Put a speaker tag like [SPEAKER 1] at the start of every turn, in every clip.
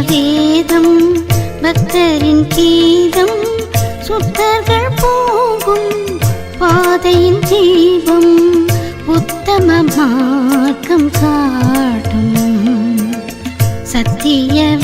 [SPEAKER 1] வேதம் பக்தரின் கீதம் சுத்தர்கள் போகும் பாதையின் ஜீவம் உத்தம மார்க்கம் காட்டும். சத்திய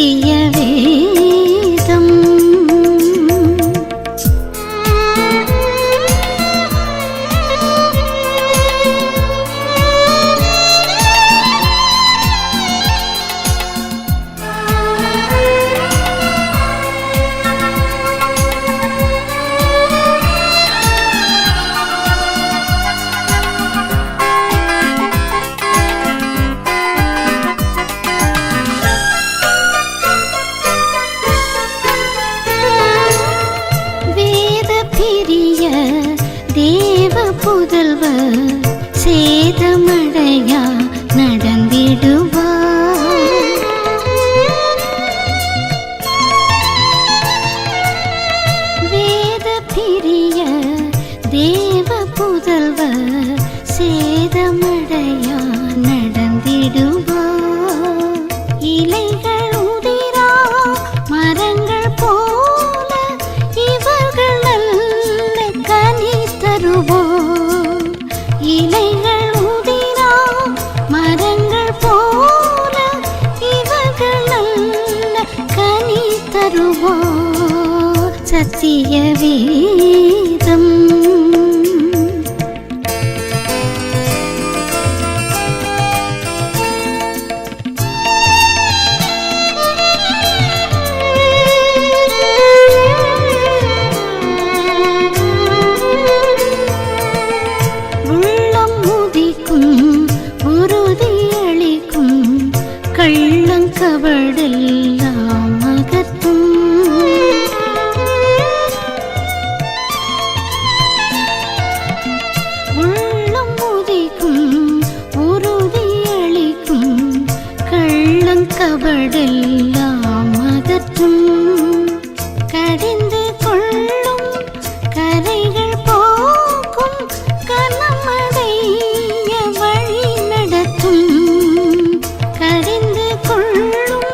[SPEAKER 1] சத்திய புதல்வர் சேதமடையா நடந்திடுவார் தருவோர் சத்திய வேதம். கள்ளங்கவடல் கள்ளங்கவடெல்லாம் அகற்றும். கடிந்து கொள்ளும் கரைகள் போக்கும். கனமடைய வழி நடத்தும். கடிந்து கொள்ளும்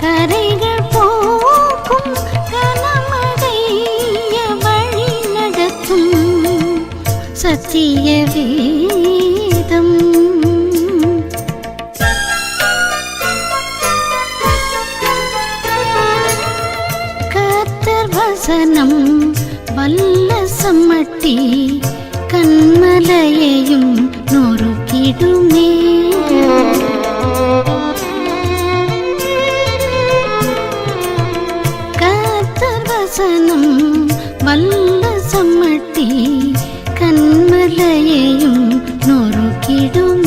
[SPEAKER 1] கரைகள் போக்கும். கனமடைய வழி நடத்தும். சத்திய வசனம் வல்ல சம்மட்டி கண்மலையையும் நொறுக்கிடுமே. கர்த்தர் வசனம் வல்ல சம்மட்டி கண்மலையையும் நொறுக்கிடுமே.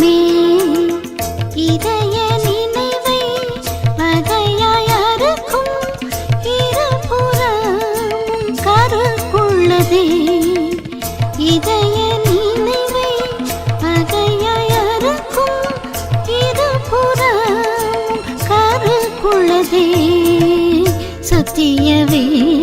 [SPEAKER 1] சத்திய வேதம்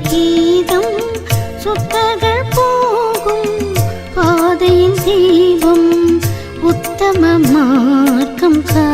[SPEAKER 1] கீதம் சொற்கள் போகும் பாதையின் தீபம் உத்தம மார்க்கம் கா